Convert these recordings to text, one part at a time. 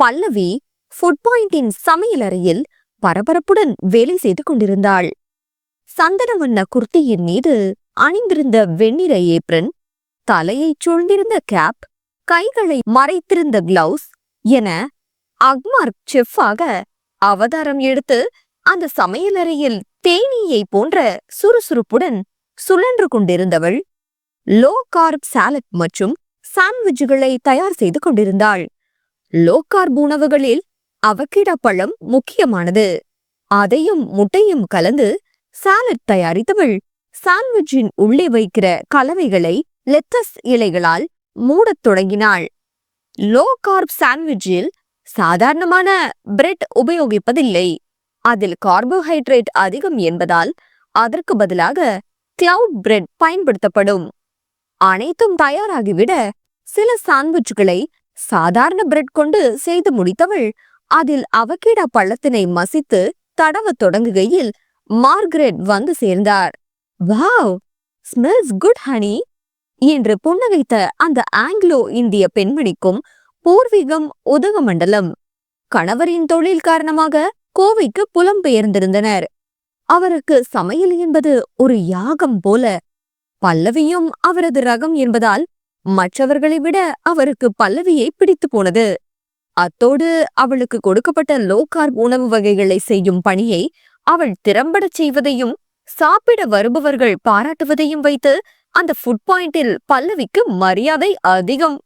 பல்லவி food பாயிண்டின் சமையலறையில் பரபரப்புடன் வேலை செய்து கொண்டிருந்தாள். சந்தன வண்ண குர்த்தியின் மீது அணிந்திருந்த வெண்ணிற ஏப்ரன் தலையைச் சூழ்ந்திருந்த கேப் கைகளை மறைத்திருந்த கிளவுஸ் என அக்மார்க் செஃப்பாக அவதாரம் எடுத்து அந்த சமையலறையில் தேனீயை போன்ற சுறுசுறுப்புடன் சுழன்று கொண்டிருந்தவள் லோ கார்ப் சாலட் மற்றும் சாண்ட்விச்சுகளை தயார் செய்து கொண்டிருந்தாள். லோ கார்ப் உணவுகளில் அவக்கிட பழம் முக்கியமானது. அதையும் முட்டையும் கலந்து சாலட் தயாரித்தவள். சாண்ட்விச்சின் உள்ளே வைக்கிற கலவைகளை லெத்தஸ் இலைகளால் மூடத் தொடங்கினாள். லோ கார்ப் சாண்ட்விச்சில் சாதாரணமான பிரெட் உபயோகிப்பதில்லை. அதில் கார்போஹைட்ரேட் அதிகம் என்பதால் அதற்கு பதிலாக கிளவுட் பிரெட் பயன்படுத்தப்படும். அனைத்தும் தயாராகிவிட சில சாண்ட்விச்சுகளை சாதாரண பிரெட் கொண்டு செய்து முடித்தவள் அதில் அவகேடா பள்ளத்தினை மசித்து தடவத் தொடங்குகையில் மார்கரெட் வந்து சேர்ந்தார். வாவ்! Smells good honey! என்று புன்னகைத்த அந்த ஆங்கிலோ இந்திய பெண்மணிக்கும் பூர்வீகம் உதகமண்டலம். கணவரின் தொழில் காரணமாக கோவைக்கு புலம்பெயர்ந்திருந்தனர். அவருக்கு சமையல் என்பது ஒரு யாகம் போல. பல்லவியும் அவரது ரகம் என்பதால் மற்றவர்களை விட அவருக்கு பல்லவியை பிடித்து போனது. அத்தோடு அவளுக்கு கொடுக்கப்பட்ட லோ கார்ப் உணவு வகைகளை செய்யும் பணியை அவள் திறம்படச் செய்வதையும் சாப்பிட வருபவர்கள் பாராட்டுவதையும் வைத்து அந்த ஃபுட் பாயிண்டில் பல்லவிக்கு மரியாதை அதிகம்.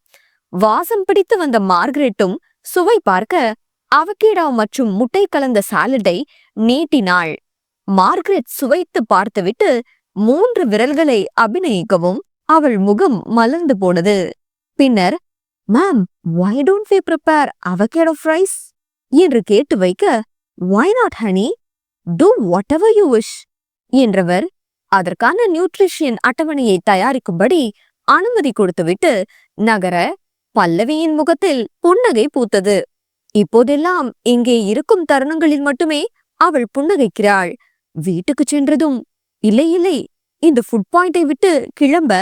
வாசம் பிடித்து வந்த மார்கரெட்டும் சுவை பார்க்க அவகேடா மற்றும் முட்டை கலந்த சாலடை நீட்டினாள். மார்கரெட் சுவைத்து பார்த்துவிட்டு மூன்று விரல்களை அபிநயிக்கவும் அவள் முகம் மலர்ந்து போனது. பின்னர் ma'am why don't we prepare avocado fries என்று கேட்டு வைக்க why not honey do whatever you wish என்றவர் அதற்கான நியூட்ரிஷியன் அட்டவணையை தயாரிக்கும்படி அனுமதி கொடுத்துவிட்டு நகர பல்லவியின் முகத்தில் புன்னகை பூத்தது. இப்போதெல்லாம் இங்கே இருக்கும் தருணங்களில் மட்டுமே அவள் புன்னகைக்கிறாள். வீட்டுக்கு சென்றதும் இல்லை இல்லை இந்த ஃபுட் பாயிண்டை விட்டு கிளம்ப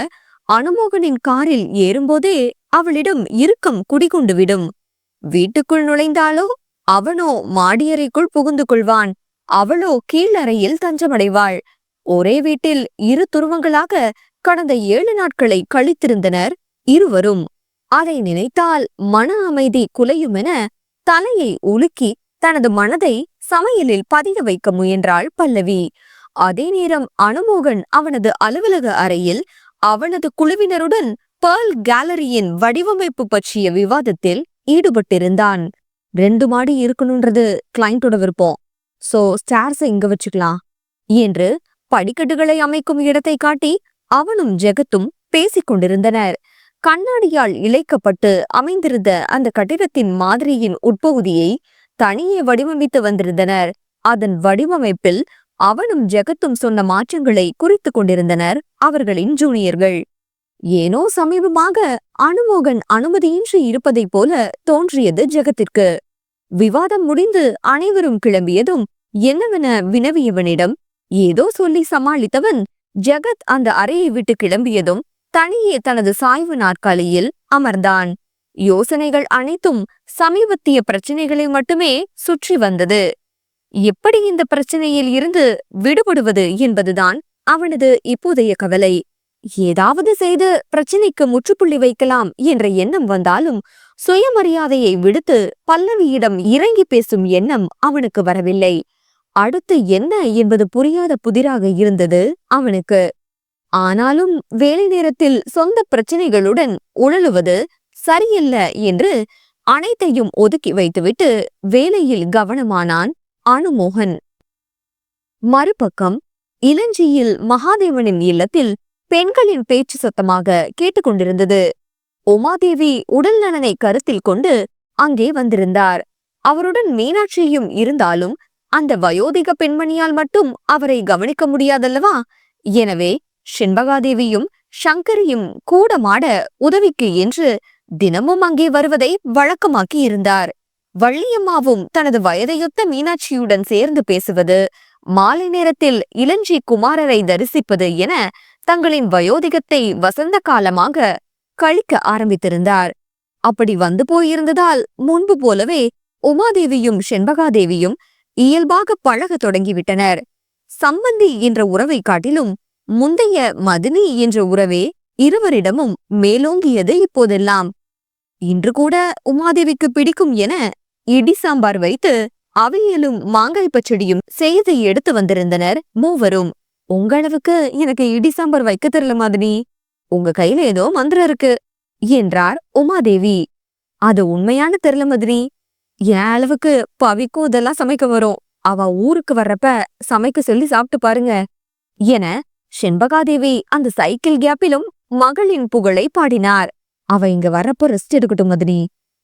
அனுமோகனின் காரில் ஏறும்போதே அவளிடம் இறுக்கம் குடிகொண்டு விடும். வீட்டுக்குள் நுழைந்தாலோ அவனோ மாடியறைக்குள் புகுந்து கொள்வான். அவளோ கீழறையில் தஞ்சமடைவாள். ஒரே வீட்டில் இரு துருவங்களாக கடந்த ஏழு நாட்களை கழித்திருந்தனர் இருவரும். அதை நினைத்தால் மன அமைதி குலையுமென தலையை உலுக்கி தனது மனதை சமையலில் பதிய வைக்க முயன்றாள் பல்லவி. அதே நேரம் அனுமோகன் அவனது அலுவலக அறையில் அவனது குழுவினருடன் பேர்ல் கேலரியின் வடிவமைப்பு பற்றிய விவாதத்தில் ஈடுபட்டிருந்தான். ரெண்டு மாடி இருக்கணுன்றது கிளைண்டோட விருப்பம். சோ ஸ்டார்ஸை இங்க வச்சுக்கலாம். என்று படிக்கட்டுகளை அமைக்கும் இடத்தை காட்டி அவனும் ஜெகத்தும் பேசிக் கொண்டிருந்தனர். கண்ணாடியால் இழைக்கப்பட்டு அமைந்திருந்த அந்த கட்டிடத்தின் மாதிரியின் உட்பகுதியை தனியே வடிவமைத்து வந்திருந்தனர். அதன் வடிவமைப்பில் அவனும் ஜெகத்தும் சொன்ன மாற்றங்களை குறித்து கொண்டிருந்தனர் அவர்களின் ஜூனியர்கள். ஏனோ சமீபமாக அனுமோகன் அனுமதியின்றி இருப்பதைப் போல தோன்றியது ஜெகத்திற்கு. விவாதம் முடிந்து அனைவரும் கிளம்பியதும் என்னவென வினவியவனிடம் ஏதோ சொல்லி சமாளித்தவன் ஜெகத் அந்த அறையை விட்டு கிளம்பியதும் தனியே தனது சாய்வு நாற்காலியில் அமர்ந்தான். யோசனைகள் அனைத்தும் சமீபத்திய பிரச்சனைகளை மட்டுமே சுற்றி வந்தது. எப்படி இந்த பிரச்சனையில் இருந்து விடுபடுவது என்பதுதான் அவனது இப்போதைய கவலை. ஏதாவது செய்து பிரச்சனைக்கு முற்றுப்புள்ளி வைக்கலாம் என்ற எண்ணம் வந்தாலும் சுயமரியாதையை விடுத்து பல்லவியிடம் இறங்கி பேசும் எண்ணம் அவனுக்கு வரவில்லை. அடுத்து என்ன என்பது புரியாத புதிராக இருந்தது அவனுக்கு. ஆனாலும் வேலை நேரத்தில் சொந்த பிரச்சனைகளுடன் உழலுவது சரியில்ல என்று அனைத்தையும் ஒதுக்கி வைத்துவிட்டு வேலையில் கவனமானான் அனுமோகன் மறுபக்கம் இளஞ்சியில் மகாதேவனின் இல்லத்தில் பெண்களின் பேச்சு சத்தமாக கேட்டுக்கொண்டிருந்தது. உமாதேவி உடல் நலனை கருத்தில் கொண்டு அங்கே வந்திருந்தார். அவருடன் மீனாட்சியும் இருந்தாலும் அந்த வயோதிக பெண்மணியால் மட்டும் அவரை கவனிக்க முடியாதல்லவா? எனவே செண்பகாதேவியும் சங்கரியும் கூட மாட உதவிக்கு என்று தினமும் அங்கே வருவதை வழக்கமாக்கி இருந்தார் வள்ளியம்மாவும் தனது வயதையொத்த மீனாட்சியுடன் சேர்ந்து பேசுவது மாலை நேரத்தில் இளஞ்சி குமாரரை தரிசிப்பது என தங்களின் வயோதிகத்தை வசந்த காலமாக கழிக்க ஆரம்பித்திருந்தார். அப்படி வந்து போயிருந்ததால் முன்பு போலவே உமாதேவியும் செண்பகாதேவியும் இயல்பாக பழகத் தொடங்கிவிட்டனர். சம்பந்தி என்ற உறவை காட்டிலும் முந்தைய மதினி என்ற உறவே இருவரிடமும் மேலோங்கியது இப்போதெல்லாம். இன்று கூட உமாதேவிக்கு பிடிக்கும் என இடி சாம்பார் வைத்து அவியலும் மாங்காய் பச்சடியும் செய்து எடுத்து வந்திருந்தனர் மூவரும். உங்களவுக்கு எனக்கு இடி சாம்பார் வைக்க தெரியல மதினி. உங்க கையில ஏதோ மந்திரம் இருக்கு என்றார் உமாதேவி. அது உண்மையான தெரியல மதினி. என் அளவுக்கு பவிக்கும் இதெல்லாம் சமைக்க வரும். அவ ஊருக்கு வர்றப்ப சமைக்க சொல்லி சாப்பிட்டு பாருங்க என செண்பகாதேவி அந்த சைக்கிள் கேப்பிலும் மகளின் புகழை பாடினார். அவ இங்க வர்றப்ப ரெஸ்ட் எடுக்கட்டும் மதினி.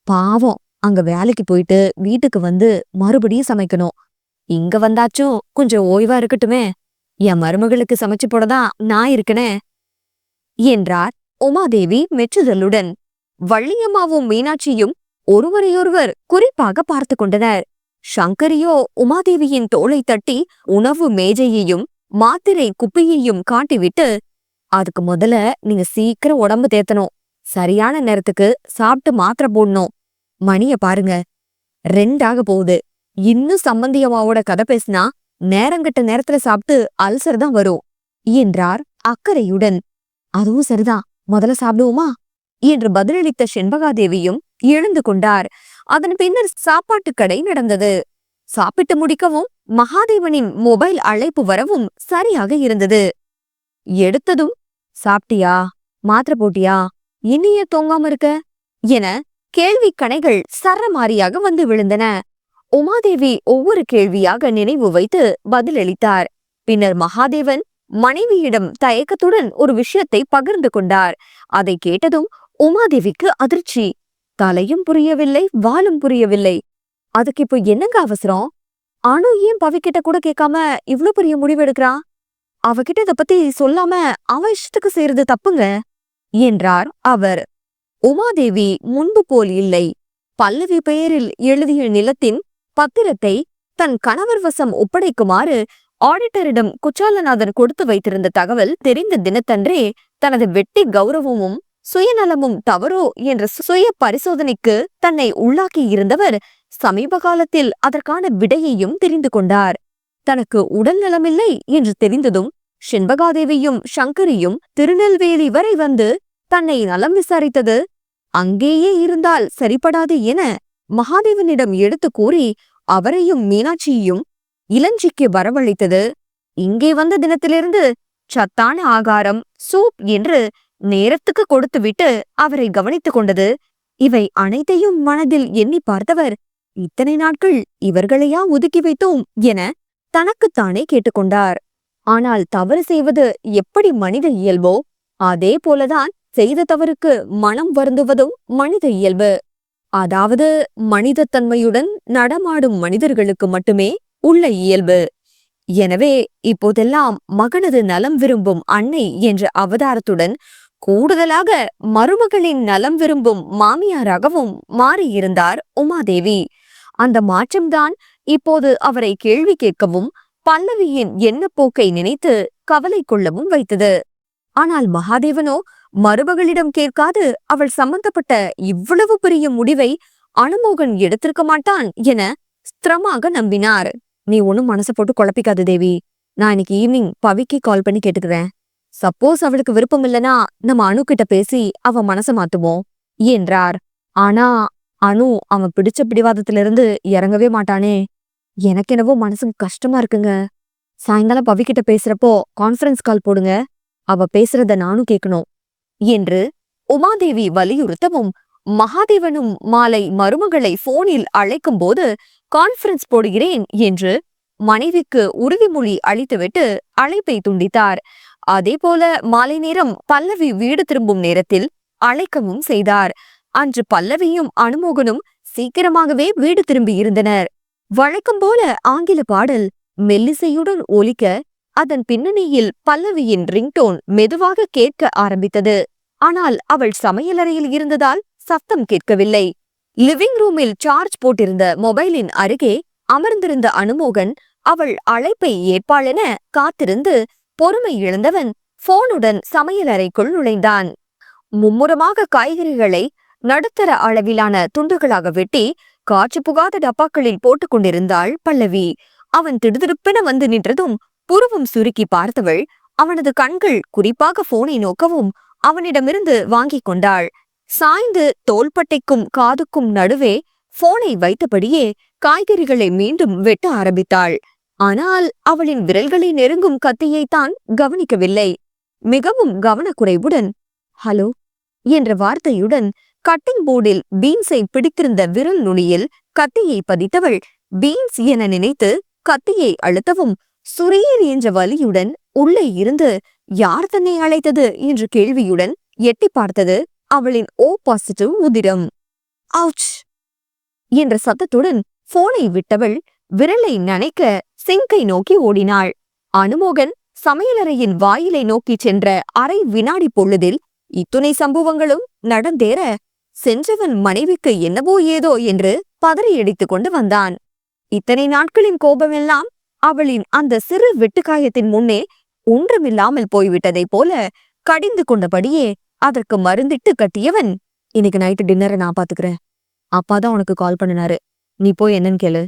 பாவம். அங்க வேலைக்கு போயிட்டு வீட்டுக்கு வந்து மறுபடியும் சமைக்கணும். இங்க வந்தாச்சும் கொஞ்சம் ஓய்வா இருக்கட்டுமே. என் மருமகளுக்கு சமைச்சு போடதான் நான் இருக்கனே. என்றார் உமாதேவி மெச்சுதலுடன். வள்ளியம்மாவும் மீனாட்சியும் ஒருவரையொருவர் குறிப்பாக பார்த்து கொண்டனர். சங்கரியோ உமாதேவியின் தோளை தட்டி உணவு மேஜையையும் மாத்திரை குப்பையையும் காட்டிவிட்டு அதுக்கு முதல்ல நீங்க சீக்கிரம் உடம்பு தேத்தணும். சரியான நேரத்துக்கு சாப்பிட்டு மாத்திரை போடணும். மணிய பாருங்க. ரெண்டாக போகுது. இன்னும் சம்பந்தியம்மாவோட கதை பேசினா நேரங்கட்ட நேரத்துல சாப்பிட்டு அல்சர் தான் வரும் என்றார் அக்கறையுடன். அதுவும் சரிதான். முதல்ல சாப்பிடுவோமா? என்று பதிலளித்த செண்பகாதேவியும் எழுந்து கொண்டார். அதன் பின்னர் சாப்பாட்டு கடை நடந்தது. சாப்பிட்டு முடிக்கவும் மகாதேவனின் மொபைல் அழைப்பு வரவும் சரியாக இருந்தது. எடுத்ததும் சாப்பிட்டியா? மாத்திரை போட்டியா? இன்னிய தூங்காம இருக்க? என கேள்வி கணைகள் சரமாரியாக வந்து விழுந்தன. உமாதேவி ஒவ்வொரு கேள்வியாக நினைவு வைத்து பதிலளித்தார். பின்னர் மகாதேவன் மனைவியிடம் தயக்கத்துடன் ஒரு விஷயத்தை பகிர்ந்து கொண்டார். அதை கேட்டதும் உமாதேவிக்கு அதிர்ச்சி. தலையும் புரியவில்லை வாலும் புரியவில்லை. அதுக்கு இப்போ என்னங்க அவசரம்? அணு ஏன் பவிக்கிட்ட கூட கேட்காம இவ்ளோ பெரிய முடிவு எடுக்கிறான் அவகிட்ட இதை பத்தி சொல்லாம அவ இஷ்டத்துக்கு செய்யறது தப்புங்க? என்றார் அவர். உமாதேவி முன்பு போல் இல்லை. பல்லவி பெயரில் எழுதிய நிலத்தின் பத்திரத்தை தன் கணவர் வசம் ஒப்படைக்குமாறு ஆடிட்டரிடம் குச்சாலநாதன் கொடுத்து வைத்திருந்த தகவல் தெரிந்த தினத்தன்றே தனது வெட்டி கௌரவமும் சுயநலமும் தவறோ என்ற சுய பரிசோதனைக்கு தன்னை உள்ளாக்கி இருந்தவர் சமீப காலத்தில் அதற்கான விடையையும் தெரிந்து கொண்டார். தனக்கு உடல் நலமில்லை என்று தெரிந்ததும் செண்பகாதேவியும் சங்கரியும் திருநெல்வேலி வரை வந்து தன்னை நலம் விசாரித்தது அங்கேயே இருந்தால் சரிப்படாது என மகாதேவனிடம் எடுத்து கூறி அவரையும் மீனாட்சியையும் இளஞ்சிக்கு வரவழைத்தது. இங்கே வந்த தினத்திலிருந்து சத்தான ஆகாரம் சூப் என்று நேரத்துக்கு கொடுத்துவிட்டு அவரை கவனித்துக் கொண்டது. இவை அனைத்தையும் மனதில் எண்ணி பார்த்தவர் இத்தனை நாட்கள் இவர்களையா ஒதுக்கி வைத்தோம் என தனக்குத்தானே கேட்டுக்கொண்டார் ஆனால் தவறு செய்வது எப்படி மனித இயல்போ? அதே போலதான் செய்த தவறுக்கு மனம் வருந்துவதும் மனித இயல்பு. அதாவது மனிதத்தன்மையுடன் நடமாடும் மனிதர்களுக்கு மட்டுமே உள்ள இயல்பு. எனவே இப்போதெல்லாம் மகனது நலம் விரும்பும் அன்னை என்ற அவதாரத்துடன் கூடுதலாக மருமகளின் நலம் விரும்பும் மாமியாராகவும் மாறியிருந்தார் உமாதேவி. அந்த மாற்றம்தான் இப்போது அவரை கேள்வி கேட்கவும் பல்லவியின் எண்ணப்போக்கை நினைத்து கவலை கொள்ளவும் வைத்தது. ஆனால் மகாதேவனோ மருமகளிடம் கேட்காது அவள் சம்பந்தப்பட்ட இவ்வளவு பெரிய முடிவை அனுமோகன் எடுத்திருக்க மாட்டான் என ஸ்திரமாக நம்பினார். நீ ஒன்னும் மனச போட்டு குழப்பிக்காது தேவி. நான் இன்னைக்கு ஈவினிங் பவிக்கு கால் பண்ணி கேட்டுக்கிறேன். சப்போஸ் அவளுக்கு விருப்பம் இல்லனா நம்ம அணு கிட்ட பேசி அவ மனச மாத்துவோம் என்றார். ஆனா அனு அவன் பிடிச்ச பிடிவாதத்துல இருந்து இறங்கவே மாட்டானே. எனக்கு என்னவோ மனசுக்கு கஷ்டமா இருக்குங்க. சாயங்காலம் பவிக்கிட்ட பேசுறப்போ கான்ஃபரன்ஸ் கால் போடுங்க. அவ பேசுறத நானும் கேட்கணும். என்று உமாதேவி வலியுறுத்தவும் மகாதேவனும் மாலை மருமகளை போனில் அழைக்கும் போது கான்ஃபரன்ஸ் போடுகிறேன் என்று மனைவிக்கு உறுதிமொழி அளித்துவிட்டு அழைப்பை துண்டித்தார். அதேபோல மாலை நேரம் பல்லவி வீடு திரும்பும் நேரத்தில் அழைக்கவும் செய்தார். அன்று பல்லவியும் அனுமோகனும் சீக்கிரமாகவே வீடு திரும்பி இருந்தனர். வழக்கம் போல ஆங்கில பாடல் மெல்லிசையுடன் ஒலிக்க அதன் பின்னணியில் பல்லவியின் ரிங்டோன் மெதுவாக கேட்க ஆரம்பித்தது. ஆனால் அவள் சமையலறையில் இருந்ததால் சத்தம் கேட்கவில்லை. லிவிங் ரூமில் சார்ஜ் போட்டிருந்த மொபைலின் அருகே அமர்ந்திருந்த அனுமோகன் அவள் அழைப்பை ஏற்பாளென காத்திருந்து பொறுமை இழந்தவன் போனுடன் சமையலறைக்குள் நுழைந்தான். மும்முரமாக காய்கறிகளை நடுத்தர அளவிலான துண்டுகளாக வெட்டி காற்று புகாத டப்பாக்களில் போட்டுக் கொண்டிருந்தாள் பல்லவி. அவன் திடுதிடுப்பென வந்து நின்றதும் புருவம் சுருக்கி பார்த்தவள் அவனது கண்கள் குறிப்பாக போனை நோக்கவும் அவனிடமிருந்து வாங்கிக் கொண்டாள். சாய்ந்து தோள்பட்டைக்கும் காதுக்கும் நடுவே போனை வைத்தபடியே காய்கறிகளை மீண்டும் வெட்ட ஆரம்பித்தாள். ஆனால் அவளின் விரல்களை நெருங்கும் கத்தியைத்தான் கவனிக்கவில்லை. மிகவும் கவனக்குறைவுடன் ஹலோ என்ற வார்த்தையுடன் கட்டிங் போர்டில் பீன்ஸை பிடித்திருந்த விரல் நுனியில் கத்தியை பதித்தவள் பீன்ஸ் என நினைத்து கத்தியை அழுத்தவும் சுரீர் என்ற வலியுடன் உள்ளே இருந்து யார் தன்னை அழைத்தது என்ற கேள்வியுடன் எட்டி பார்த்தது அவளின் ஓ பாசிட்டிவ் உதிரம். அவுச்! என்ற சத்தத்துடன் போனை விட்டவள் விரலை நனைக்க சிங்கை நோக்கி ஓடினாள். அனுமோகன் சமையலறையின் வாயிலை நோக்கிச் சென்ற அரை வினாடி பொழுதில் இத்துணை சம்பவங்களும் நடந்தேற சென்றவன் மனைவிக்கு என்னவோ ஏதோ என்று பதறியடித்துக் கொண்டு வந்தான். இத்தனை நாட்களின் கோபமெல்லாம் அவளின் அந்த சிறு வெட்டுக்காயத்தின் முன்னே ஒன்றுமில்லாமல் போய்விட்டதைப் போல கடிந்து கொண்டபடியே அதற்கு மருந்திட்டு கட்டியவன் இன்னைக்கு நைட்டு டின்னரை நான் பாத்துக்கிறேன். அப்பா தான் உனக்கு கால் பண்ணினாரு. நீ போய் என்னன்னு கேளு.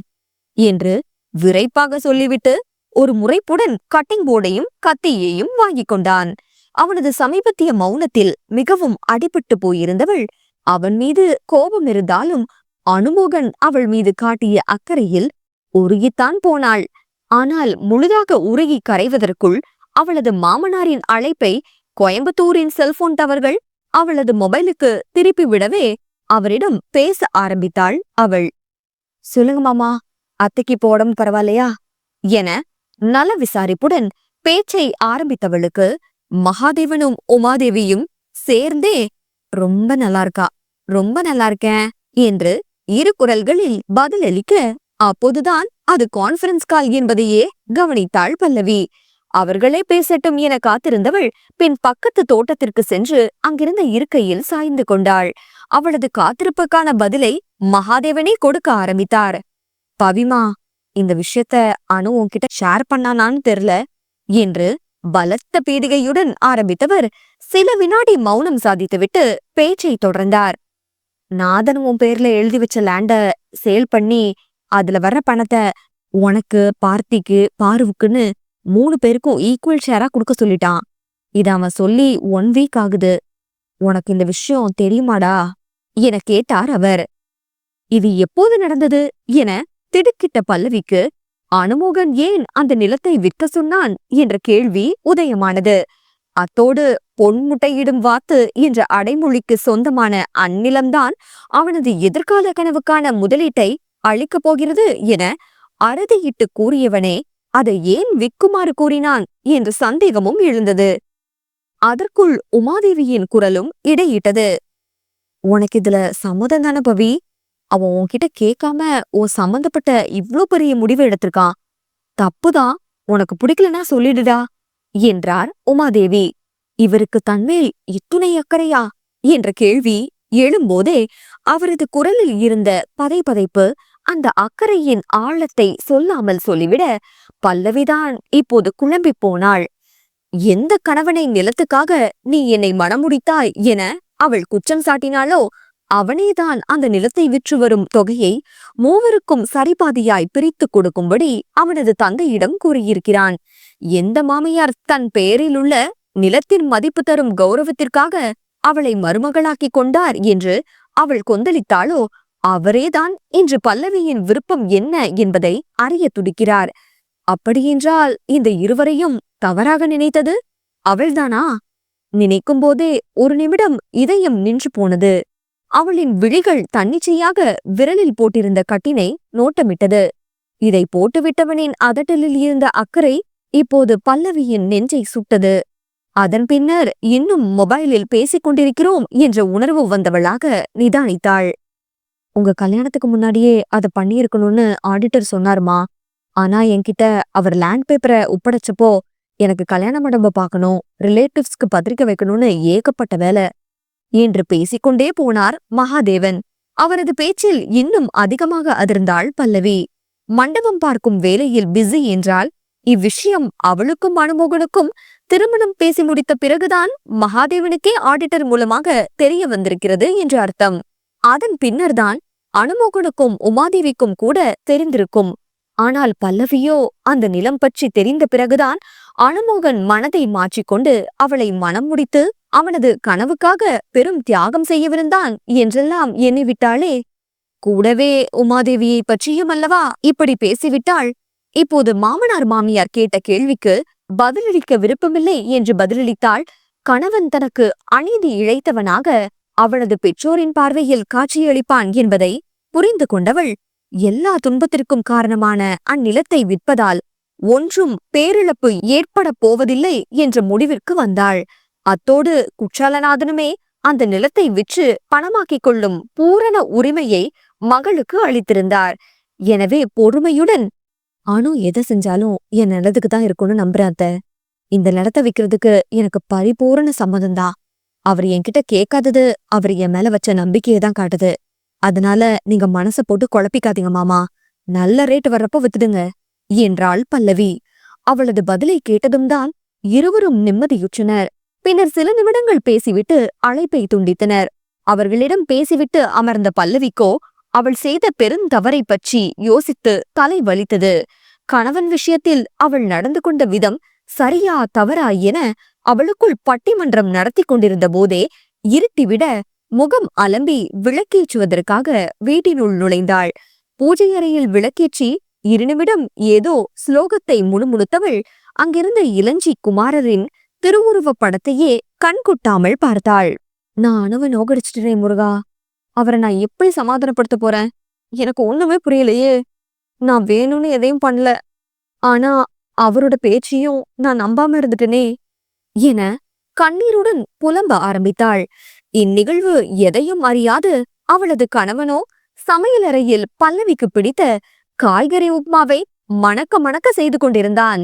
என்று விரைப்பாக சொல்லிவிட்டு ஒரு முறைப்புடன் கட்டிங் போர்டையும் கத்தியையும் வாங்கிக் கொண்டான். அவனது சமீபத்திய மௌனத்தில் மிகவும் அடிபட்டு போயிருந்தவள் அவன் மீது கோபம் இருந்தாலும் அனுமோகன் அவள் மீது காட்டிய அக்கறையில் உருகித்தான் போனாள். ஆனால் முழுதாக உருகி கரைவதற்குள் அவளது மாமனாரின் அழைப்பை கோயம்புத்தூரின் செல்போன் டவர்கள் அவளது மொபைலுக்கு திருப்பி விடவே அவரிடம் பேச ஆரம்பித்தாள் அவள். சொல்லுங்க மாமா அத்தைக்கு போடம் பரவாயில்லையா? என நல விசாரிப்புடன் பேச்சை ஆரம்பித்தவளுக்கு மகாதேவனும் உமாதேவியும் சேர்ந்தே ரொம்ப நல்லா இருக்கா ரொம்ப நல்லா இருக்கேன் என்று இரு குரல்களில் பதிலளிக்க அப்போதுதான் அது கான்ஃபரன்ஸ் கால் என்பதையே கவனித்தாள் பல்லவி. அவர்களே பேசட்டும் என காத்திருந்தவள் பின் பக்கத்து தோட்டத்திற்கு சென்று அங்கிருந்த இருக்கையில் சாய்ந்து கொண்டாள். அவளது காத்திருப்புக்கான பதிலை மகாதேவனே கொடுக்க ஆரம்பித்தார். பவிமா இந்த விஷயத்த அனு உன்கிட்ட ஷேர் பண்ணானான்னு தெரியல என்று பலத்த பீடிகையுடன் ஆரம்பித்தவர் சில வினாடி மௌனம் சாதித்துவிட்டு பேச்சை தொடர்ந்தார். நாதன் உன் பேர்ல எழுதி வச்ச லேண்ட சேல் பண்ணி அதுல வர்ற பணத்தை உனக்கு பார்த்திக்கு பாருவுக்குன்னு மூணு பேருக்கும் ஈக்குவல் ஷேரா கொடுக்க சொல்லிட்டான். இத அவன் சொல்லி ஒன் வீக் ஆகுது. உனக்கு இந்த விஷயம் தெரியுமாடா? என கேட்டார் அவர். இது எப்போது நடந்தது என திடுக்கிட்ட பல்லவிக்கு அனுமோகன் ஏன் அந்த நிலத்தை விற்க சொன்னான்? என்ற கேள்வி உதயமானது. அத்தோடு பொன்முட்டையிடும் வாத்து என்ற அடைமொழிக்கு சொந்தமான அந்நிலம்தான் அவனது எதிர்கால கனவுக்கான முதலீட்டை அளிக்கப் போகிறது என அறுதியிட்டு கூறியவனே அதை ஏன் விற்குமாறு கூறினான் என்று சந்தேகமும் எழுந்தது. அதற்குள் உமாதேவியின் குரலும் இடையிட்டது. உனக்கு இதுல சம்மதம் தானே பவி? அவன் உன்கிட்ட கேட்காம உன் சம்பந்தப்பட்ட இவ்ளோ பெரிய முடிவு எடுத்திருக்கான். தப்புதான் உனக்கு பிடிக்கலனா சொல்லிடுடா என்றார் உமாதேவி. இவருக்கு தன்மேல் இத்துணை அக்கறையா? என்ற கேள்வி எழும்போதே அவரது குரலில் இருந்த பதை பதைப்பு அந்த அக்கறையின் ஆழத்தை சொல்லாமல் சொல்லிவிட பல்லவிதான் இப்போது குழம்பிப் போனாள். எந்த கணவனை நிலத்துக்காக நீ என்னை மணமுடித்தாய் என அவள் குற்றம் சாட்டினாளோ அவனேதான் அந்த நிலத்தை விற்று வரும் தொகையை மூவருக்கும் சரிபாதியாய் பிரித்துக் கொடுக்கும்படி அவனது தந்தையிடம் கூறியிருக்கிறான். எந்த மாமியார் தன் பெயரில் உள்ள நிலத்தின் மதிப்பு தரும் கௌரவத்திற்காக அவளை மருமகளாக்கிக் கொண்டார் என்று அவள் கொந்தளித்தாளோ அவரேதான் இன்று பல்லவியின் விருப்பம் என்ன என்பதை அறிய துடிக்கிறார். அப்படியென்றால் இந்த இருவரையும் தவறாக நினைத்தது? அவள்தானா? நினைக்கும் போதே ஒரு நிமிடம் இதயம் நின்று போனது. அவளின் விழிகள் தன்னிச்சையாக விரலில் போட்டிருந்த கட்டினை நோட்டமிட்டது. இதை போட்டுவிட்டவனின் அதட்டலில் இருந்த அக்கறை இப்போது பல்லவியின் நெஞ்சை சுட்டது. அதன் பின்னர் இன்னும் மொபைலில் பேசிக் கொண்டிருக்கிறோம் என்ற உணர்வு வந்தவளாக நிதானித்தாள். உங்க கல்யாணத்துக்கு முன்னாடியே அத பண்ணியிருக்கணும்னு ஆடிட்டர் சொன்னாருமா? ஆனா என்கிட்ட அவர் லேண்ட் பேப்பரை ஒப்படைச்சப்போ எனக்கு கல்யாண மண்டபம் பார்க்கணும் ரிலேட்டிவ்ஸ்க்கு பத்திரிக்கை வைக்கணும்னு ஏகப்பட்ட வேலை. என்று பேசிக்கொண்டே போனார் மகாதேவன். அவரது பேச்சில் இன்னும் அதிகமாக அதிர்ந்தாள் பல்லவி. மண்டபம் பார்க்கும் வேலையில் பிஸி என்றால் இவ்விஷயம் அவளுக்கும் மனுமோகனுக்கும் திருமணம் பேசி முடித்த பிறகுதான் மகாதேவனுக்கே ஆடிட்டர் மூலமாக தெரிய வந்திருக்கிறது என்று அர்த்தம். அதன் பின்னர்தான் அனுமோகனுக்கும் உமாதேவிக்கும் கூட தெரிந்திருக்கும். ஆனால் பல்லவியோ அந்த நிலம் பற்றி தெரிந்த பிறகுதான் அனுமோகன் மனதை மாற்றிக்கொண்டு அவளை மனம் முடித்து அவனது கனவுக்காக பெரும் தியாகம் செய்யவிருந்தான் என்றெல்லாம் எண்ணிவிட்டாளே. கூடவே உமாதேவியை பற்றியும் அல்லவா இப்படி பேசிவிட்டாள்? இப்போது மாமனார் மாமியார் கேட்ட கேள்விக்கு பதிலளிக்க விருப்பமில்லை என்று பதிலளித்தாள். கணவன் தனக்கு அநீதி இழைத்தவனாக அவளது பெற்றோரின் பார்வையில் காட்சியளிப்பான் என்பதை புரிந்து கொண்டவள். எல்லா துன்பத்திற்கும் காரணமான அந்நிலத்தை விற்பதால் ஒன்றும் பேரிழப்பு ஏற்படப் போவதில்லை என்ற முடிவிற்கு வந்தாள். அத்தோடு குற்றாலநாதனுமே அந்த நிலத்தை விற்று பணமாக்கிக் கொள்ளும் பூரண உரிமையை மகளுக்கு அளித்திருந்தார். எனவே பொறுமையுடன் அணு எதை செஞ்சாலும் என் நிலத்துக்கு தான் இருக்கும்னு நம்புறேன் இந்த நிலத்தை விக்கிறதுக்கு எனக்கு பரிபூரண சம்மதம்தான் அவர் என்கிட்ட கேட்காதது அவர் என் மேல வச்ச நம்பிக்கையை தான் காட்டுது. அதனால நீங்க மனச போட்டு குழப்பிக்காதீங்க மாமா. நல்ல ரேட் வர்றப்ப வித்துடுங்க. என்றாள் பல்லவி. அவளது பதிலை கேட்டதும் தான் இருவரும் நிம்மதியுற்றனர். பின்னர் சில நிமிடங்கள் பேசிவிட்டு அழைப்பை துண்டித்தனர். அவர்களிடம் பேசிவிட்டு அமர்ந்த பல்லவிக்கோ அவள் செய்த பெருந்தவறை பற்றி யோசித்து தலை வலித்தது. கணவன் விஷயத்தில் அவள் நடந்து கொண்ட விதம் சரியா தவறா என அவளுக்குள் பட்டிமன்றம் நடத்தி கொண்டிருந்த போதே இருட்டிவிட முகம் அலம்பி விளக்கேற்றுவதற்காக வீட்டினுள் நுழைந்தாள். பூஜை அறையில் விளக்கேற்றி இரு நிமிடம் ஏதோ ஸ்லோகத்தை முணுமுணுத்தவள் அங்கிருந்த இளஞ்சி குமாரரின் திருவுருவப் படத்தையே கண்கொட்டாமல் பார்த்தாள். நான் அணுவை நோகடிச்சிட்டேன் முருகா. அவரை நான் எப்படி சமாதானப்படுத்த போறேன்? எனக்கு ஒண்ணுமே புரியலையே. நான் வேணும்னு எதையும் பண்ணல. ஆனா அவரோட பேச்சையும் நான் நம்பாம இருந்துட்டேனே. என கண்ணீருடன் புலம்ப ஆரம்பித்தாள். இந்நிகழ்வு எதையும் அறியாது. அவளது கணவனோ சமையலறையில் பல்லவிக்கு பிடித்த காய்கறி உப்மாவை மணக்க மணக்க செய்து கொண்டிருந்தான்.